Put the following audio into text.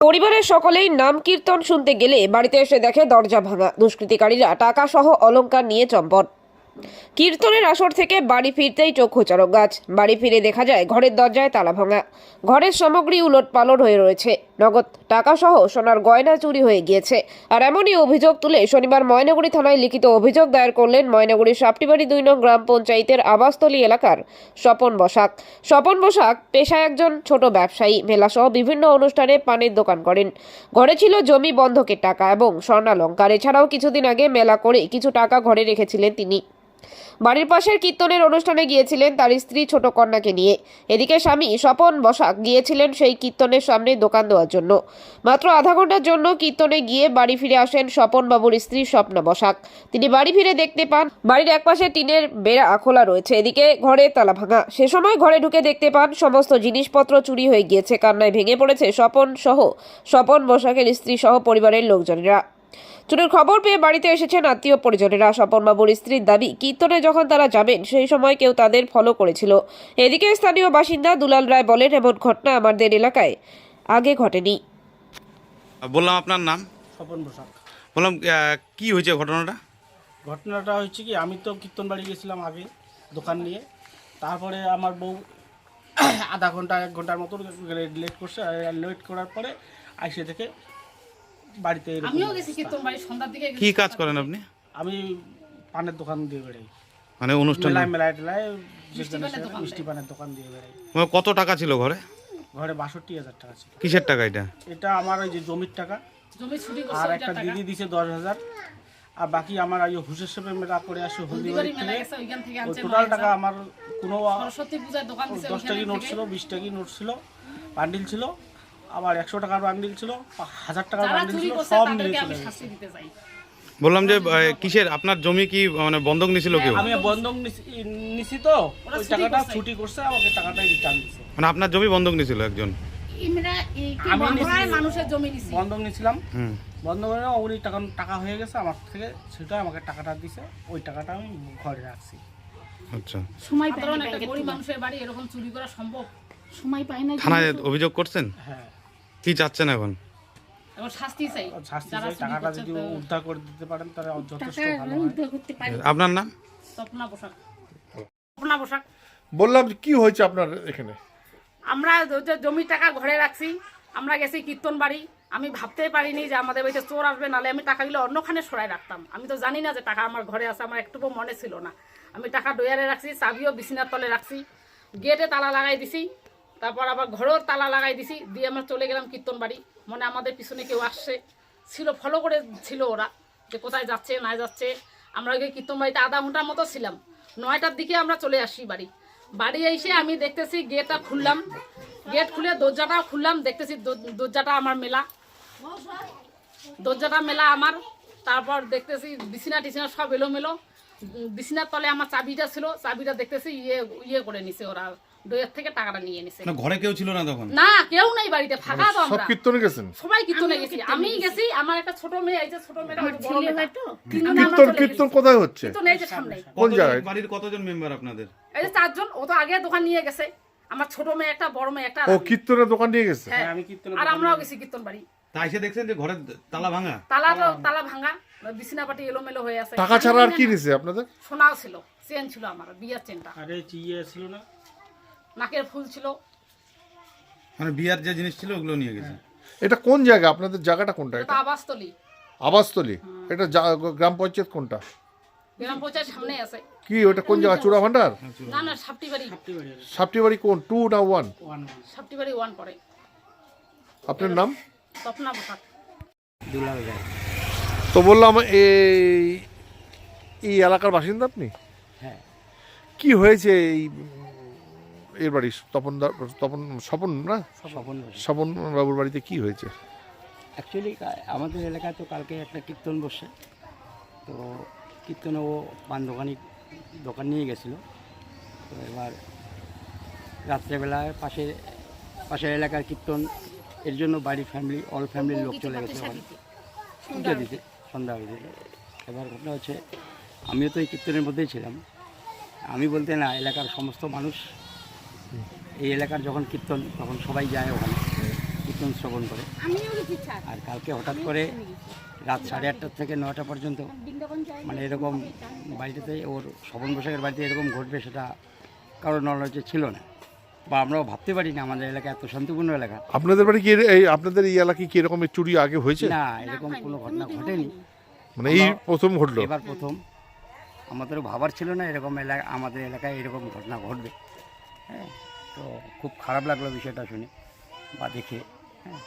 পরিবারের সকলেই নাম কীর্তন শুনতে গেলে বাড়িতে এসে দেখে দরজা ভাঙা। দুষ্কৃতিকারীরা টাকা সহ অলঙ্কার নিয়ে চম্পট। কীর্তনের আসর থেকে বাড়ি ফিরতেই চক্ষু চরক গাছ। বাড়ি ফিরে দেখা যায় ঘরের দরজায় তালা ভাঙা। ঘরের সামগ্রী উলট পালট হয়ে রয়েছে। নগদ টাকা সহ সোনার গয়না চুরি হয়ে গিয়েছে। আর এমনই অভিযোগ তুলে শনিবার ময়নাগুড়ি থানায় লিখিত অভিযোগ দায়ের করলেন ময়নাগুড়ির সাপটিবাড়ি দুই নং গ্রাম পঞ্চায়েতের আবাসতলী এলাকার স্বপন বসাক। স্বপন বসাক পেশায় একজন ছোট ব্যবসায়ী। মেলাসহ বিভিন্ন অনুষ্ঠানে পানের দোকান করেন। ঘরে ছিল জমি বন্ধকের টাকা এবং স্বর্ণালঙ্কার। এছাড়াও কিছুদিন আগে মেলা করে কিছু টাকা ঘরে রেখেছিলেন তিনি। বাড়ির পাশের কীর্তনের অনুষ্ঠানে গিয়েছিলেন তার স্ত্রী ছোট কন্যাকে নিয়ে। এদিকে স্বামী স্বপন বসাক গিয়েছিলেন সেই কীর্তনের সামনে দোকান দেওয়ার জন্য। মাত্র আধা ঘণ্টার জন্য কীর্তনে গিয়ে বাড়ি ফিরে আসেন স্বপন বাবুর স্ত্রী স্বপ্না বসাক। তিনি বাড়ি ফিরে দেখতে পান বাড়ির একপাশে টিনের বেড়া খোলা রয়েছে, এদিকে ঘরে তালা ভাঙা। সে সময় ঘরে ঢুকে দেখতে পান সমস্ত জিনিসপত্র চুরি হয়ে গিয়েছে, কান্নায় ভেঙে পড়েছে স্বপন সহ স্বপন বসাকের স্ত্রী সহ পরিবারের লোকজনেরা। চুরির খবর পেয়ে বাড়িতে এসেছেন আত্মীয় পরিজনেরা। স্বপন বাবুর স্ত্রীর দাবি কীর্তনে যখন তারা যাবেন সেই সময় কেউ তাদের ফলো করেছিল। এদিকে স্থানীয় বাসিন্দা দুলাল রায় বলেন এমন ঘটনা আমাদের এলাকায় আগে ঘটেনি। বললাম আপনার নাম? স্বপন বসাক। বললাম কি হয়েছে ঘটনাটা? ঘটনাটা হচ্ছে কি আমি তো কীর্তন বাড়ি গেছিলাম আগে দোকান নিয়ে। তারপরে আমার বউ আধা ঘণ্টা এক ঘণ্টার মতো লেট করছে লেট করার পরে আইসে থেকে বাড়িতে এরকম আমিও গেছি কীর্তন বাড়ি সন্ধ্যার দিকে গেছি। কি কাজ করেন আপনি? আমি পানের দোকান দিয়ে বেড়াই। মানে অনুষ্ঠান? মেলায় মেলায় টেলায় মিষ্টি যেখানে পানের সেখানে দোকান মিষ্টি পানের দোকান দিয়ে বেড়াই। মানে কত টাকা ছিল ঘরে? ঘরে বাষট্টি হাজার টাকা ছিল। কিসের টাকা এটা? এটা আমার ওই যে জমির টাকা। জমি ছুটি করছে আর একটা টাকা। দিদি দিছে দশ হাজার। আর বাকি আমার ওই হুসের সাপে মেলা করে আসে হলদিবাড়ি মেলা থেকে। গেছে, ওইখান থেকে ওই আনছে টোটাল টাকা আমার কোনো সরস্বতী পূজার দোকান দিছে দশ টাকি নোট থেকে। ছিল বিশ টাকি নোট ছিল বান্ডিল ছিল। আবার একশো টাকার বান্ডিল ছিল হাজার টাকার বান্ডিল ছিল সব তাদেরকে চলে আমি গেছে। শাস্তি দিতে চাই। বললাম যে কিসের? আপনার জমি কি মানে বন্ধক নিছিল কেউ? আমি বন্ধক নিছি- তো ওই টাকাটা ছুটি করছে আমাকে টাকাটাই রিটার্ন দিছে। মানে আপনার জমি বন্ধক নিছিল একজন? ইমরা এই কি আমি বন্ধরায় মানুষের জমি নিছি? বন্ধক নিছিলাম। হুম। বন্ধক নিয়ে উনি টাকা টাকা হয়ে গেছে আমার থেকে সেটা আমাকে টাকাটা দিছে ওই টাকাটা আমি ঘরে রাখছি। আচ্ছা। সময় পাই না একটা ব্যাংকের গরিব মানুষের বাড়ি এরকম চুরি করা সম্ভব? সময় পাই না থানায় অভিযোগ করছেন? হ্যাঁ। কি চাচ্ছেন এখন? এবং শাস্তি চাই। শাস্তি চাই টাকাটা যদি উদ্ধার করে দিতে পারেন তাহলে যথেষ্ট ভালো হয়। উদ্ধার করতে পারি। আপনার নাম? স্বপ্না পোশাক। স্বপ্না পোশাক। বললাম কি হয়েছে আপনার এখানে? আমরা জমির টাকা ঘরে রাখছি। আমরা গেছি কীর্তন বাড়ি। আমি ভাবতেই পারিনি যে আমাদের বাড়িতে চোর আসবে নালে আমি টাকাগুলো অন্যখানে সরাই রাখতাম। আমি তো জানি না যে টাকা আমার ঘরে আছে আমার একটুকু মনে ছিল না। আমি টাকা ডয়ারে রাখছি চাবিও বিছানার তলে রাখছি। গেটে তালা লাগাই দিছি। তারপর আবার ঘরেও তালা লাগাই দিছি, দিয়ে আমরা চলে গেলাম কীর্তন বাড়ি মানে আমাদের পিছনে কেউ আসছে। ছিল ফলো করে ছিল ওরা, যে কোথায় যাচ্ছে, না যাচ্ছে। আমরা ওই কীর্তন বাড়িতে আধা ঘণ্টার মতো ছিলাম। নয়টার দিকে আমরা চলে আসি বাড়ি। বাড়ি এসে আমি দেখতেছি গেটটা খুললাম। গেট খুলে দরজাটাও খুললাম, দেখতেছি দর- দরজাটা আমার মেলা। দরজাটা মেলা আমার। তারপর দেখতেছি বিছানা টিছানা সব এলোমেলো। বিছানার তলে আমার চাবিটা ছিল, চাবিটা দেখতেছি ইয়ে ইয়ে করে নিছে ওরা। ডয়ের থেকে টাকাটা নিয়ে নিছে। ঘরে কেউ ছিল না তখন? না কেউ নাই বাড়িতে ফাঁকা তো সব কীর্তনে গেছেন? সবাই কীর্তনে গেছি। আমি গেছি। আমার একটা ছোট মেয়ে এই যে ছোট মেয়েটা আমার বড় ছেলে মেয়েটা। হয়তো তিনজনে আমরা কীর্তন কীর্তন কোথায় হচ্ছে? কীর্তন এই যে সামনে। কোন জায়গায়? বাড়ির কতজন মেম্বার আপনাদের? এই যে চারজন ও তো আগে দোকান নিয়ে গেছে। আমার ছোট মেয়ে একটা বড় মেয়ে একটা। ও কীর্তনের দোকান নিয়ে গেছে? হ্যাঁ আমি কীর্তনের আর আমরাও গেছি কীর্তন বাড়ি। তা এসে দেখছেন যে ঘরের তালা ভাঙা? তালা তালা ভাঙা বিছানা পাটি এলোমেলো হয়ে আছে। টাকা ছাড়া আর কি নিছে আপনাদের? সোনাও ছিল চেন ছিল আমার বিয়ার চেনটা। আরে চিয়ে ছিল না? নাকের ফুল ছিল। মানে বিয়ার যে জিনিস ছিল ওগুলো নিয়ে গেছে। এটা কোন জায়গা? আপনাদের জায়গাটা কোনটা এটা আবাসতলি। আবাসতলি? এটা জা- গ্রাম পঞ্চায়েত কোনটা? গ্রাম পঞ্চায়েত সামনে আছে। কি ওটা কোন জায়গা? চূড়া ভান্ডার? না না সাপটি বাড়ি সাপটি বাড়ি কোন? টু না ওয়ান? সাপটি বাড়ি ওয়ান পরে আপনার নাম? স্বপ্না পোশাক তো বললাম এই এই এলাকার বাসিন্দা আপনি? হ্যাঁ। কি হয়েছে এই উম, এর বাড়ি তপন দা- তপন স্বপন না? স্বপন স্বপন বাবুর বাড়িতে কি হয়েছে? অ্যাকচুয়ালি আমাদের এলাকায় তো কালকে একটা কীর্তন বসে। তো কীর্তনে ও পান দোকানি দোকান নিয়ে গেছিল। তো এবার রাত্রেবেলায় পাশে পাশের এলাকার কীর্তন এর জন্য বাড়ির ফ্যামিলি অল ফ্যামিলির লোক চলে গেছে ওখানে পুজো দিতে সন্ধ্যা হয়ে দিতে এবার ঘটনা হচ্ছে আমিও তো এই কীর্তনের মধ্যেই ছিলাম। আমি বলতে না এলাকার সমস্ত মানুষ এই এলাকার যখন কীর্তন তখন সবাই যায় ওখানে কীর্তন শ্রবণ করে। আর কালকে হঠাৎ করে রাত সাড়ে আটটা থেকে নয়টা পর্যন্ত মানে এরকম বাড়িতে ওর শ্রবণ বসাকের বাড়িতে এরকম ঘটবে সেটা কারোর নলেজে ছিল না। বা আমরাও ভাবতে পারি না আমাদের এলাকা এত শান্তিপূর্ণ এলাকা। আপনাদের বাড়ি কি এই আপনাদের এই এলাকায় কি এরকমের চুরি আগে হয়েছে? না এরকম কোনো ঘটনা ঘটেনি। মানে এই প্রথম ঘটলো? এবার প্রথম। আমাদেরও ভাবার ছিল না এরকম এলাকা আমাদের এলাকায় এরকম ঘটনা ঘটবে। হ্যাঁ। তো খুব খারাপ লাগল বিষয়টা শুনে বা দেখে। হ্যাঁ।